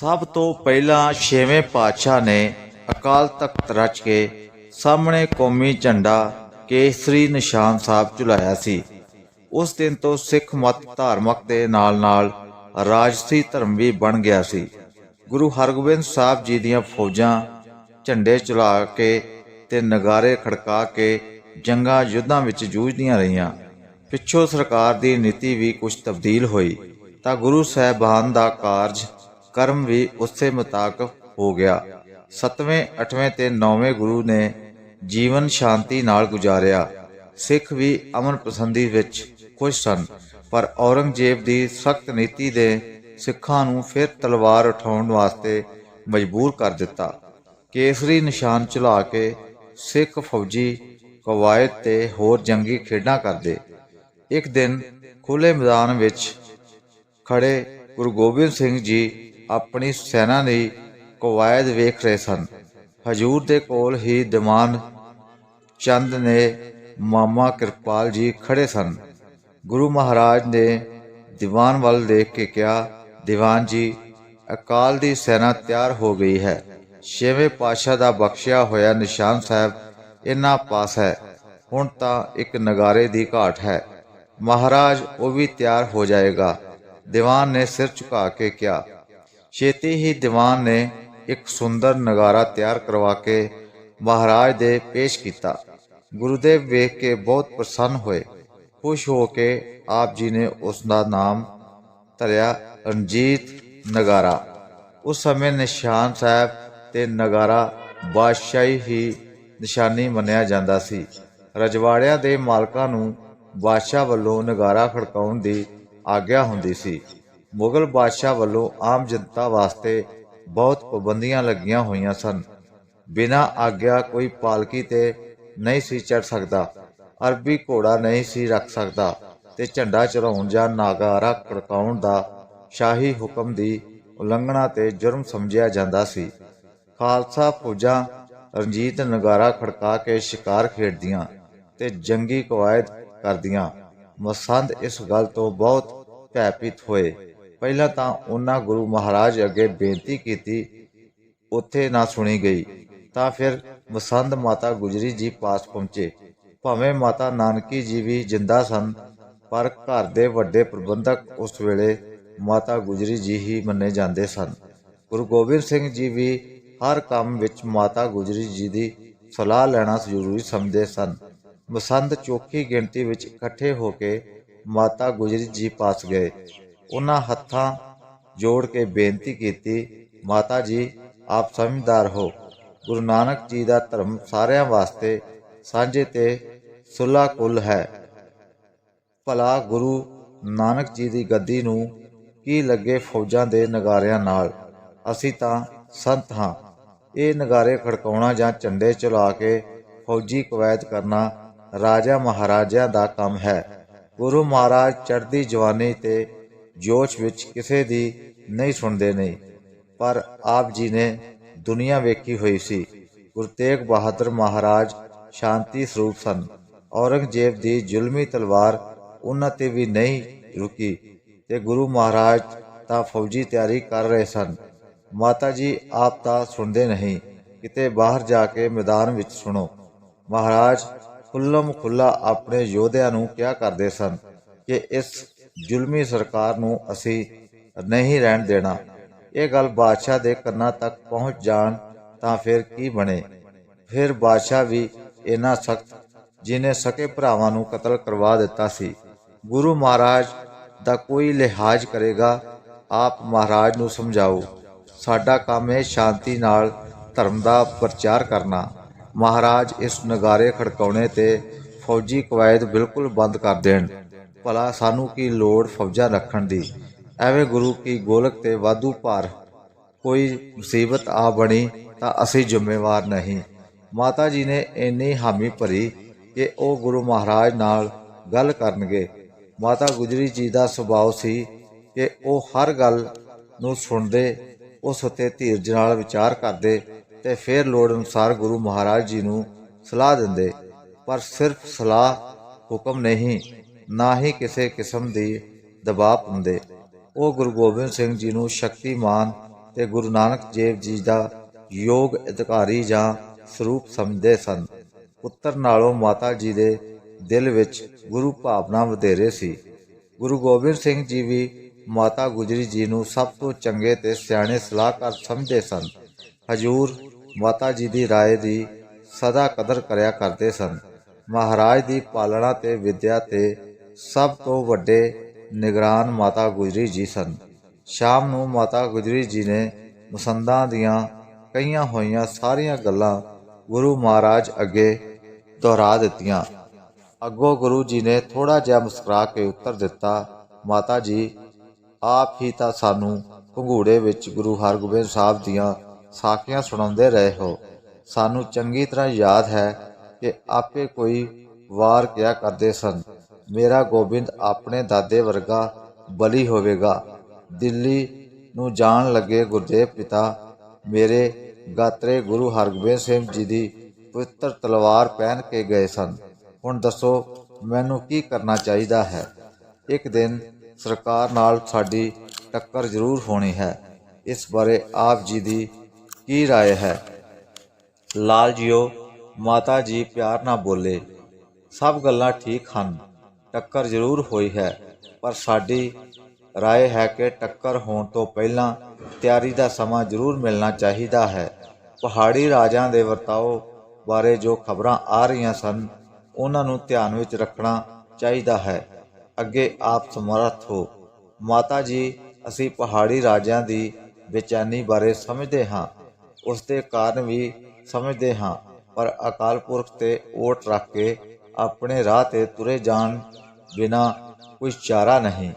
ਸਭ ਤੋਂ ਪਹਿਲਾਂ ਛੇਵੇਂ ਪਾਤਸ਼ਾਹ ਨੇ ਅਕਾਲ ਤਖਤ ਰਚ ਕੇ ਸਾਹਮਣੇ ਕੌਮੀ ਝੰਡਾ ਕੇਸਰੀ ਨਿਸ਼ਾਨ ਸਾਹਿਬ ਝੁਲਾਇਆ ਸੀ। ਉਸ ਦਿਨ ਤੋਂ ਸਿੱਖ ਮਤ ਧਾਰਮਿਕ ਦੇ ਨਾਲ-ਨਾਲ ਰਾਜਸੀ ਧਰਮ ਵੀ ਬਣ ਗਿਆ ਸੀ। ਗੁਰੂ ਹਰਗੋਬਿੰਦ ਸਾਹਿਬ ਜੀ ਦੀਆਂ ਫੌਜਾਂ ਝੰਡੇ ਚੁਲਾ ਕੇ ਤੇ ਨਗਾਰੇ ਖੜਕਾ ਕੇ ਜੰਗਾਂ ਯੁੱਧਾਂ ਵਿੱਚ ਜੂਝਦੀਆਂ ਰਹੀਆਂ। ਪਿੱਛੋਂ ਸਰਕਾਰ ਦੀ ਨੀਤੀ ਵੀ ਕੁਝ ਤਬਦੀਲ ਹੋਈ। ਤਾਂ ਗੁਰੂ ਸਾਹਿਬਾਨ ਦਾ ਕਾਰਜ ਕਰਮ ਵੀ ਉਸੇ ਮੁਤਾਬਕ ਹੋ ਗਿਆ। 7ਵੇਂ 8ਵੇਂ ਤੇ 9ਵੇਂ ਗੁਰੂ ਨੇ ਜੀਵਨ ਸ਼ਾਂਤੀ ਨਾਲ ਗੁਜ਼ਾਰਿਆ। ਸਿੱਖ ਵੀ ਅਮਨ ਪਸੰਦੀ ਵਿੱਚ ਖੁਸ਼ ਸਨ, ਪਰ ਔਰੰਗਜ਼ੇਬ ਦੀ ਸਖਤ ਨੀਤੀ ਦੇ ਸਿੱਖਾਂ ਨੂੰ ਫਿਰ ਤਲਵਾਰ ਉਠਾਉਣ ਵਾਸਤੇ ਮਜਬੂਰ ਕਰ ਦਿੱਤਾ। ਕੇਸਰੀ ਨਿਸ਼ਾਨ ਚਲਾ ਕੇ ਸਿੱਖ ਫੌਜੀ ਕਵਾਇਦ ਤੇ ਹੋਰ ਜੰਗੀ ਖੇਡਾਂ ਕਰਦੇ। ਇੱਕ ਦਿਨ ਖੁੱਲੇ ਮੈਦਾਨ ਵਿੱਚ ਖੜੇ ਗੁਰੂ ਗੋਬਿੰਦ ਸਿੰਘ ਜੀ ਆਪਣੀ ਸੈਨਾ ਦੀ ਕਵਾਇਦ ਵੇਖ ਰਹੇ ਸਨ। ਹਜੂਰ ਦੇ ਕੋਲ ਹੀ ਦੀਵਾਨ ਚੰਦ ਨੇ ਮਾਮਾ ਕਿਰਪਾਲ ਜੀ ਖੜੇ ਸਨ। ਗੁਰੂ ਮਹਾਰਾਜ ਨੇ ਦੀਵਾਨ ਵੱਲ ਦੇਖ ਕੇ ਕਿਹਾ, ਦੀਵਾਨ ਜੀ, ਅਕਾਲ ਦੀ ਸੈਨਾ ਤਿਆਰ ਹੋ ਗਈ ਹੈ। ਛੇਵੇਂ ਪਾਤਸ਼ਾਹ ਦਾ ਬਖਸ਼ਿਆ ਹੋਇਆ ਨਿਸ਼ਾਨ ਸਾਹਿਬ ਇਨ੍ਹਾਂ ਪਾਸ ਹੈ। ਹੁਣ ਤਾਂ ਇੱਕ ਨਗਾਰੇ ਦੀ ਘਾਟ ਹੈ। ਮਹਾਰਾਜ, ਉਹ ਵੀ ਤਿਆਰ ਹੋ ਜਾਏਗਾ। ਦੀਵਾਨ ਨੇ ਸਿਰ ਝੁਕਾ ਕੇ ਕਿਹਾ ਛੇਤੀ ਹੀ ਦੀਵਾਨ ਨੇ ਇੱਕ ਸੁੰਦਰ ਨਗਾਰਾ ਤਿਆਰ ਕਰਵਾ ਕੇ ਮਹਾਰਾਜ ਦੇ ਪੇਸ਼ ਕੀਤਾ। ਗੁਰੂਦੇਵ ਵੇਖ ਕੇ ਬਹੁਤ ਪ੍ਰਸੰਨ ਹੋਏ। ਖੁਸ਼ ਹੋ ਕੇ ਆਪ ਜੀ ਨੇ ਉਸ ਦਾ ਨਾਮ ਧਰਿਆ ਰਣਜੀਤ ਨਗਾਰਾ। ਉਸ ਸਮੇਂ ਨਿਸ਼ਾਨ ਸਾਹਿਬ ਤੇ ਨਗਾਰਾ ਬਾਦਸ਼ਾਹੀ ਹੀ ਨਿਸ਼ਾਨੀ ਮੰਨਿਆ ਜਾਂਦਾ ਸੀ। ਰਜਵਾੜਿਆਂ ਦੇ ਮਾਲਕਾਂ ਨੂੰ ਬਾਦਸ਼ਾਹ ਵੱਲੋਂ ਨਗਾਰਾ ਖੜਕਾਉਣ ਦੀ ਆਗਿਆ ਹੁੰਦੀ ਸੀ। ਮੁਗਲ ਬਾਦਸ਼ਾਹ ਵੱਲੋਂ ਆਮ ਜਨਤਾ ਵਾਸਤੇ ਬਹੁਤ ਪਾਬੰਦੀਆਂ ਲੱਗੀਆਂ ਹੋਈਆਂ ਸਨ। ਬਿਨਾਂ ਆਗਿਆ ਕੋਈ ਪਾਲਕੀ ਤੇ ਨਹੀਂ ਸੀ ਚੜ ਸਕਦਾ। ਅਰਬੀ ਘੋੜਾ ਨਹੀਂ ਸੀ ਰੱਖ ਸਕਦਾ ਤੇ ਝੰਡਾ ਚੜਾਉਣ ਜਾਂ ਨਾਗਾਰਾ ਖੜਕਾਉਣ ਦਾ ਸ਼ਾਹੀ ਹੁਕਮ ਦੀ ਉਲੰਘਣਾ ਤੇ ਜੁਰਮ ਸਮਝਿਆ ਜਾਂਦਾ ਸੀ। ਖਾਲਸਾ ਫੌਜਾਂ ਰਣਜੀਤ ਨਗਾਰਾ ਖੜਕਾ ਕੇ ਸ਼ਿਕਾਰ ਖੇਡਦੀਆਂ ਤੇ ਜੰਗੀ ਕਵਾਇਦ ਕਰਦੀਆਂ। ਮਸੰਦ ਇਸ ਗੱਲ ਤੋਂ ਬਹੁਤ ਭੈਭੀਤ ਹੋਏ। ਪਹਿਲਾਂ ਤਾਂ ਉਹਨਾਂ ਗੁਰੂ ਮਹਾਰਾਜ ਅੱਗੇ ਬੇਨਤੀ ਕੀਤੀ, ਉੱਥੇ ਨਾ ਸੁਣੀ ਗਈ। ਤਾਂ ਫਿਰ ਮਸੰਦ ਮਾਤਾ ਗੁਜਰੀ ਜੀ ਪਾਸ ਪਹੁੰਚੇ। ਭਾਵੇਂ ਮਾਤਾ ਨਾਨਕੀ ਜੀ ਵੀ ਜਿੰਦਾ ਸਨ, ਪਰ ਘਰ ਦੇ ਵੱਡੇ ਪ੍ਰਬੰਧਕ ਉਸ ਵੇਲੇ ਮਾਤਾ ਗੁਜਰੀ ਜੀ ਹੀ ਮੰਨੇ ਜਾਂਦੇ ਸਨ। ਗੁਰੂ ਗੋਬਿੰਦ ਸਿੰਘ ਜੀ ਵੀ ਹਰ ਕੰਮ ਵਿੱਚ ਮਾਤਾ ਗੁਜਰੀ ਜੀ ਦੀ ਸਲਾਹ ਲੈਣਾ ਜ਼ਰੂਰੀ ਸਮਝਦੇ ਸਨ। ਮਸੰਦ ਚੋਖੀ ਗਿਣਤੀ ਵਿੱਚ ਇਕੱਠੇ ਹੋ ਕੇ ਮਾਤਾ ਗੁਜਰੀ ਜੀ ਪਾਸ ਗਏ। ਉਹਨਾਂ ਹੱਥਾਂ ਜੋੜ ਕੇ ਬੇਨਤੀ ਕੀਤੀ, ਮਾਤਾ ਜੀ, ਆਪ ਸਮਝਦਾਰ ਹੋ। ਗੁਰੂ ਨਾਨਕ ਜੀ ਦਾ ਧਰਮ ਸਾਰਿਆਂ ਵਾਸਤੇ ਸਾਂਝੇ ਤੇ ਸੁਲਾ ਕੁਲ ਹੈ। ਭਲਾ ਗੁਰੂ ਨਾਨਕ ਜੀ ਦੀ ਗੱਦੀ ਨੂੰ ਕੀ ਲੱਗੇ ਫੌਜਾਂ ਦੇ ਨਗਾਰਿਆਂ ਨਾਲ? ਅਸੀਂ ਤਾਂ ਸੰਤ ਹਾਂ। ਇਹ ਨਗਾਰੇ ਖੜਕਾਉਣਾ ਜਾਂ ਝੰਡੇ ਚਲਾ ਕੇ ਫੌਜੀ ਕਵਾਇਦ ਕਰਨਾ ਰਾਜਾ ਮਹਾਰਾਜਿਆਂ ਦਾ ਕੰਮ ਹੈ। ਗੁਰੂ ਮਹਾਰਾਜ ਚੜ੍ਹਦੀ ਜਵਾਨੀ ਤੇ ਜੋਸ਼ ਵਿੱਚ ਕਿਸੇ ਦੀ ਨਹੀਂ ਸੁਣਦੇ ਨਹੀਂ ਪਰ ਆਪ ਜੀ ਨੇ ਦੁਨੀਆ ਵੇਖੀ ਹੋਈ ਸੀ। ਗੁਰੂ ਤੇਗ ਬਹਾਦਰ ਮਹਾਰਾਜ ਸ਼ਾਂਤੀ ਸਰੂਪ ਸਨ। ਔਰੰਗਜ਼ੇਬ ਦੀ ਜ਼ੁਲਮੀ ਤਲਵਾਰ ਉਹਨਾਂ ਤੇ ਵੀ ਨਹੀਂ ਰੁਕੀ ਤੇ ਗੁਰੂ ਮਹਾਰਾਜ ਤਾਂ ਫੌਜੀ ਤਿਆਰੀ ਕਰ ਰਹੇ ਸਨ। ਮਾਤਾ ਜੀ ਆਪ ਤਾਂ ਸੁਣਦੇ ਨਹੀਂ, ਕਿਤੇ ਬਾਹਰ ਜਾ ਕੇ ਮੈਦਾਨ ਵਿੱਚ ਸੁਣੋ। ਮਹਾਰਾਜ ਖੁੱਲਮ ਖੁੱਲਾ ਆਪਣੇ ਯੋਧਿਆਂ ਨੂੰ ਕਿਹਾ ਕਰਦੇ ਸਨ ਕਿ ਇਸ ਜ਼ੁਲਮੀ ਸਰਕਾਰ ਨੂੰ ਅਸੀਂ ਨਹੀਂ ਰਹਿਣ ਦੇਣਾ। ਇਹ ਗੱਲ ਬਾਦਸ਼ਾਹ ਦੇ ਕੰਨਾਂ ਤੱਕ ਪਹੁੰਚ ਜਾਣ ਤਾਂ ਫਿਰ ਕੀ ਬਣੇ? ਫਿਰ ਬਾਦਸ਼ਾਹ ਵੀ ਇਨਾ ਸਖਤ, ਜਿਨੇ ਸਕੇ ਭਰਾਵਾਂ ਨੂੰ ਕਤਲ ਕਰਵਾ ਦਿੱਤਾ ਸੀ। ਗੁਰੂ ਮਹਾਰਾਜ ਦਾ ਕੋਈ ਲਿਹਾਜ਼ ਕਰੇਗਾ, ਆਪ ਮਹਾਰਾਜ ਨੂੰ ਸਮਝਾਓ। ਸਾਡਾ ਕੰਮ ਹੈ ਸ਼ਾਂਤੀ ਨਾਲ ਧਰਮ ਦਾ ਪ੍ਰਚਾਰ ਕਰਨਾ। ਮਹਾਰਾਜ ਇਸ ਨਗਾਰੇ ਖੜਕਾਉਣੇ ਤੇ ਫੌਜੀ ਕਵਾਇਦ ਬਿਲਕੁਲ ਬੰਦ ਕਰ ਦੇਣ। ਭਲਾ ਸਾਨੂੰ ਕੀ ਲੋੜ ਫੌਜਾਂ ਰੱਖਣ ਦੀ? ਐਵੇਂ ਗੁਰੂ ਕੀ ਗੋਲਕ ਤੇ ਵਾਧੂ ਭਾਰ। ਕੋਈ ਮੁਸੀਬਤ ਆ ਬਣੀ ਤਾਂ ਅਸੀਂ ਜ਼ਿੰਮੇਵਾਰ ਨਹੀਂ। ਮਾਤਾ ਜੀ ਨੇ ਇੰਨੀ ਹਾਮੀ ਭਰੀ ਕਿ ਉਹ ਗੁਰੂ ਮਹਾਰਾਜ ਨਾਲ ਗੱਲ ਕਰਨਗੇ। ਮਾਤਾ ਗੁਜਰੀ ਜੀ ਦਾ ਸੁਭਾਅ ਸੀ ਕਿ ਉਹ ਹਰ ਗੱਲ ਨੂੰ ਸੁਣਦੇ, ਉਸ ਉਤੇ ਧੀਰਜ ਨਾਲ ਵਿਚਾਰ ਕਰਦੇ ਤੇ ਫਿਰ ਲੋੜ ਅਨੁਸਾਰ ਗੁਰੂ ਮਹਾਰਾਜ ਜੀ ਨੂੰ ਸਲਾਹ ਦਿੰਦੇ। ਪਰ ਸਿਰਫ ਸਲਾਹ ਹੁਕਮ ਨਹੀਂ ਨਾ ਹੀ ਕਿਸੇ ਕਿਸਮ ਦੀ ਦਬਾਅ ਪਾਉਂਦੇ। ਉਹ ਗੁਰੂ ਗੋਬਿੰਦ ਸਿੰਘ ਜੀ ਨੂੰ ਸ਼ਕਤੀਮਾਨ ਤੇ ਗੁਰੂ ਨਾਨਕ ਦੇਵ ਜੀ ਦਾ ਯੋਗ ਅਧਿਕਾਰੀ ਜਾਂ ਸਰੂਪ ਸਮਝਦੇ ਸਨ। ਪੁੱਤਰ ਨਾਲੋਂ ਮਾਤਾ ਜੀ ਦੇ ਦਿਲ ਵਿੱਚ ਗੁਰੂ ਭਾਵਨਾ ਵਧੇਰੇ ਸੀ। ਗੁਰੂ ਗੋਬਿੰਦ ਸਿੰਘ ਜੀ ਵੀ ਮਾਤਾ ਗੁਜਰੀ ਜੀ ਨੂੰ ਸਭ ਤੋਂ ਚੰਗੇ ਤੇ ਸਿਆਣੇ ਸਲਾਹਕਾਰ ਸਮਝਦੇ ਸਨ। ਹਜੂਰ ਮਾਤਾ ਜੀ ਦੀ ਰਾਏ ਦੀ ਸਦਾ ਕਦਰ ਕਰਿਆ ਕਰਦੇ ਸਨ। ਮਹਾਰਾਜ ਦੀ ਪਾਲਣਾ ਤੇ ਵਿਦਿਆ ਤੇ ਸਭ ਤੋਂ ਵੱਡੇ ਨਿਗਰਾਨ ਮਾਤਾ ਗੁਜਰੀ ਜੀ ਸਨ। ਸ਼ਾਮ ਨੂੰ ਮਾਤਾ ਗੁਜਰੀ ਜੀ ਨੇ ਮਸੰਦਾਂ ਦੀਆਂ ਕਈਆਂ ਹੋਈਆਂ ਸਾਰੀਆਂ ਗੱਲਾਂ ਗੁਰੂ ਮਹਾਰਾਜ ਅੱਗੇ ਦੁਹਰਾ ਦਿੱਤੀਆਂ। ਅੱਗੋਂ ਗੁਰੂ ਜੀ ਨੇ ਥੋੜਾ ਜਿਹਾ ਮੁਸਕਰਾ ਕੇ ਉੱਤਰ ਦਿੱਤਾ, ਮਾਤਾ ਜੀ, ਆਪ ਹੀ ਤਾਂ ਸਾਨੂੰ ਘੰਗੂੜੇ ਵਿੱਚ ਗੁਰੂ ਹਰਗੋਬਿੰਦ ਸਾਹਿਬ ਦੀਆਂ ਸਾਖੀਆਂ ਸੁਣਾਉਂਦੇ ਰਹੇ ਹੋ। ਸਾਨੂੰ ਚੰਗੀ ਤਰ੍ਹਾਂ ਯਾਦ ਹੈ ਕਿ ਆਪੇ ਕੋਈ ਵਾਰ ਕਿਹਾ ਕਰਦੇ ਸਨ। ਮੇਰਾ ਗੋਬਿੰਦ ਆਪਣੇ ਦਾਦੇ ਵਰਗਾ ਬਲੀ ਹੋਵੇਗਾ ਦਿੱਲੀ ਨੂੰ ਜਾਣ ਲੱਗੇ ਗੁਰਦੇਵ ਪਿਤਾ ਮੇਰੇ ਗਾਤਰੇ ਗੁਰੂ ਹਰਗੋਬਿੰਦ ਸਿੰਘ ਜੀ ਦੀ ਪਵਿੱਤਰ ਤਲਵਾਰ ਪਹਿਨ ਕੇ ਗਏ ਸਨ ਹੁਣ ਦੱਸੋ ਮੈਨੂੰ ਕੀ ਕਰਨਾ ਚਾਹੀਦਾ ਹੈ ਇੱਕ ਦਿਨ ਸਰਕਾਰ ਨਾਲ ਸਾਡੀ ਟੱਕਰ ਜ਼ਰੂਰ ਹੋਣੀ ਹੈ ਇਸ ਬਾਰੇ ਆਪ ਜੀ ਦੀ ਕੀ رائے ਹੈ ਲਾਲ ਜੀਓ ਮਾਤਾ ਜੀ ਪਿਆਰ ਨਾਲ ਬੋਲੇ ਸਭ ਗੱਲਾਂ ਠੀਕ ਹਨ ਟੱਕਰ ਜ਼ਰੂਰ ਹੋਈ ਹੈ, ਪਰ ਸਾਡੀ ਰਾਏ ਹੈ ਕਿ ਟੱਕਰ ਹੋਣ ਤੋਂ ਪਹਿਲਾਂ ਤਿਆਰੀ ਦਾ ਸਮਾਂ ਜ਼ਰੂਰ ਮਿਲਣਾ ਚਾਹੀਦਾ ਹੈ। ਪਹਾੜੀ ਰਾਜਾਂ ਦੇ ਵਰਤਾਓ ਬਾਰੇ ਜੋ ਖਬਰਾਂ ਆ ਰਹੀਆਂ ਸਨ, ਉਹਨਾਂ ਨੂੰ ਧਿਆਨ ਵਿੱਚ ਰੱਖਣਾ ਚਾਹੀਦਾ ਹੈ। ਅੱਗੇ ਆਪ ਸਮਰੱਥ ਹੋ। ਮਾਤਾ ਜੀ, ਅਸੀਂ ਪਹਾੜੀ ਰਾਜਿਆਂ ਦੀ ਬੇਚੈਨੀ ਬਾਰੇ ਸਮਝਦੇ ਹਾਂ। ਉਸ ਦੇ ਕਾਰਨ ਵੀ ਸਮਝਦੇ ਹਾਂ, ਪਰ ਅਕਾਲ ਪੁਰਖ ਤੇ ਓਟ ਰੱਖ ਕੇ ਆਪਣੇ ਰਾਹ ਤੇ ਤੁਰੇ ਜਾਣ ਬਿਨਾ ਕੋਈ ਚਾਰਾ ਨਹੀਂ।